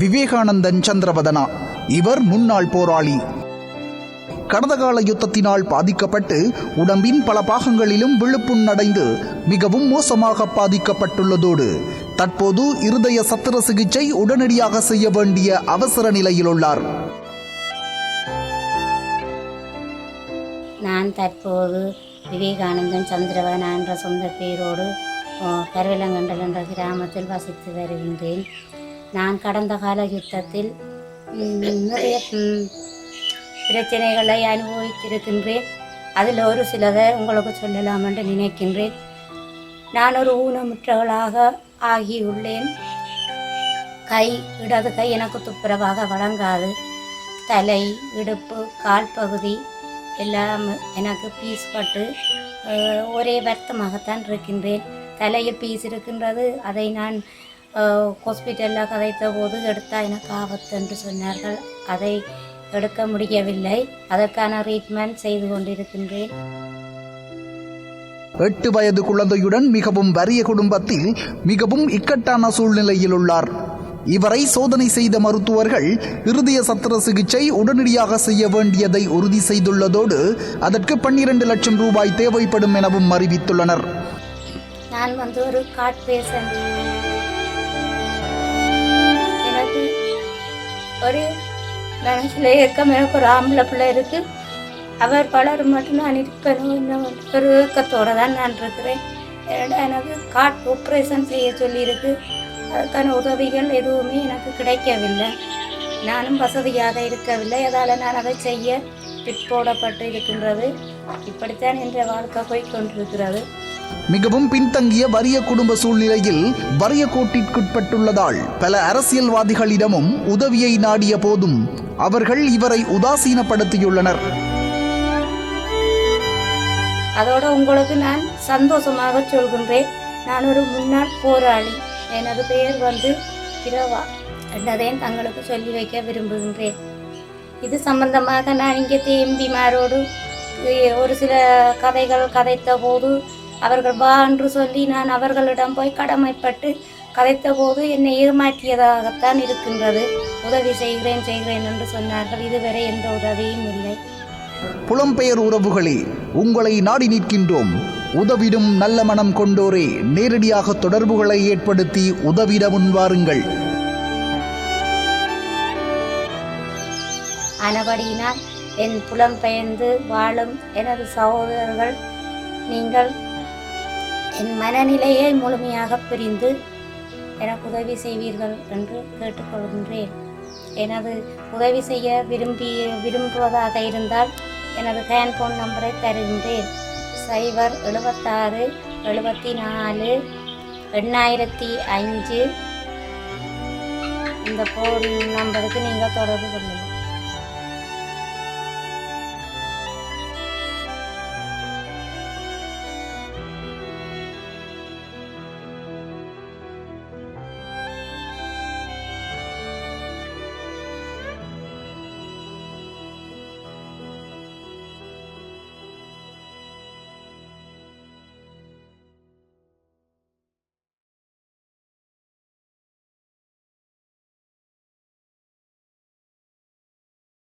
விவேகானந்தன் சந்திரவதனா. இவர் முன்னாள் போராளி. கடந்த கால யுத்தத்தினால் பாதிக்கப்பட்டு உடம்பின் பல பாகங்களிலும் விழுப்புண் அடைந்து மிகவும் மோசமாக பாதிக்கப்பட்டுள்ளதோடு தற்போது இருதய சத்திர சிகிச்சை உடனடியாக செய்ய வேண்டிய அவசர நிலையில் உள்ளார் நான் தற்போது விவேகானந்தன் சந்திரவன் என்ற சொந்த பேரோடு கருவிலங்கண்டல் என்ற கிராமத்தில் வசித்து வருகின்றேன். நான் கடந்த கால யுத்தத்தில் நிறைய பிரச்சனைகளை அனுபவித்திருக்கின்றேன். அதில் ஒரு சிலதை உங்களுக்கு சொல்லலாம் என்று நினைக்கின்றேன். நான் ஒரு ஊனமுற்றவளாக ஆகியுள்ளேன். கை இடது கை எனக்கு துப்புரவாக வழங்காது. தலை இடுப்பு கால் பகுதி எல்லாம் எனக்கு பீஸ் பட்டு ஒரே வருத்தமாகத்தான் இருக்கின்றேன். தலையில் பீஸ் இருக்கின்றது. அதை நான் ஹாஸ்பிட்டலில் கதைத்த போது எடுத்தால் எனக்கு ஆபத்து என்று சொன்னார்கள். அதை எடுக்க முடியவில்லை. அதற்கான ட்ரீட்மெண்ட் செய்து கொண்டிருக்கின்றேன். எட்டு வயது குழந்தையுடன் மிகவும் வறிய குடும்பத்தில் மிகவும் இக்கட்டான சூழ்நிலையில் உள்ளார். இவரை சோதனை செய்த மருத்துவர்கள் இருதய சத்திர சிகிச்சை உடனடியாக செய்ய வேண்டியதை உறுதி செய்துள்ளதோடு அதற்கு பன்னிரண்டு லட்சம் ரூபாய் தேவைப்படும் எனவும் அறிவித்துள்ளனர். நான் வந்து ஒரு காட் பேஷண்ட் ஒரு மனசில் ஏக்கம் எனக்கு ஒரு ஆம்பளை பிள்ளை இருக்குது அவர் பலர் மட்டும் நான் இருப்பேன் ஒரு ஏக்கத்தோடு தான் நான் இருக்கிறேன். ஏன்னா எனக்கு காட் ஆப்ரேஷன் செய்ய சொல்லியிருக்கு. அதுக்கான உதவிகள் எதுவுமே எனக்கு கிடைக்கவில்லை. நானும் வசதியாக இருக்கவில்லை. அதால் நான் அதை செய்ய பிற்போடப்பட்டு இருக்கின்றது. இப்படித்தான் என்ற வாழ்க்கை போய் கொண்டிருக்கிறது. மிகவும் பின்தங்கிய வறிய குடும்ப சூழ்நிலையில் வறிய கோட்டிற்குட்பட்டுள்ளதால் பல அரசியல்வாதிகளிடமும் உதவியை நாடிய போதும் அவர்கள் இவரை உதாசீனப்படுத்தியுள்ளனர். அதோட உங்களுக்கு நான் சந்தோஷமாக சொல்கின்றேன். நான் ஒரு முன்னாள் போராளி. எனது பெயர் வந்து கிரவா என்றதையும் தங்களுக்கு சொல்லி வைக்க விரும்புகின்றேன். இது சம்பந்தமாக நான் இங்கே தேம்பிமாரோடு ஒரு சில கதைகள் கதைத்த போது அவர்கள் வா என்று சொல்லி நான் அவர்களிடம் போய் கடமைப்பட்டு கதைத்த போது என்னை ஏமாற்றியதாகத்தான் இருக்கின்றது. உதவி செய்கிறேன் செய்கிறேன் என்று சொன்னார்கள். இதுவரை எந்த உதவியும் இல்லை. புலம்பெயர் உறவுகளே உங்களை நாடி நிற்கின்றோம். உதவிடும் நல்ல மனம் கொண்டோரே நேரடியாக தொடர்புகளை ஏற்படுத்தி உதவிட முன்வாருங்கள் ஆனபடியினால் என் புலம்பெயர்ந்து வாழும் எனது சகோதரர்கள் நீங்கள் என் மனநிலையை முழுமையாக பிரிந்து எனக்கு உதவி செய்வீர்கள் என்று கேட்டுக்கொள்கின்றேன். எனது உதவி செய்ய விரும்பி விரும்புவதாக இருந்தால் எனது ஹேண்ட் ஃபோன் நம்பரை தருகின்றேன். சைபர் எழுபத்தாறு எழுபத்தி நாலு எண்ணாயிரத்தி அஞ்சு இந்த ஃபோன் நம்பருக்கு நீங்கள் தொடர்பு கொள்ளுங்கள்.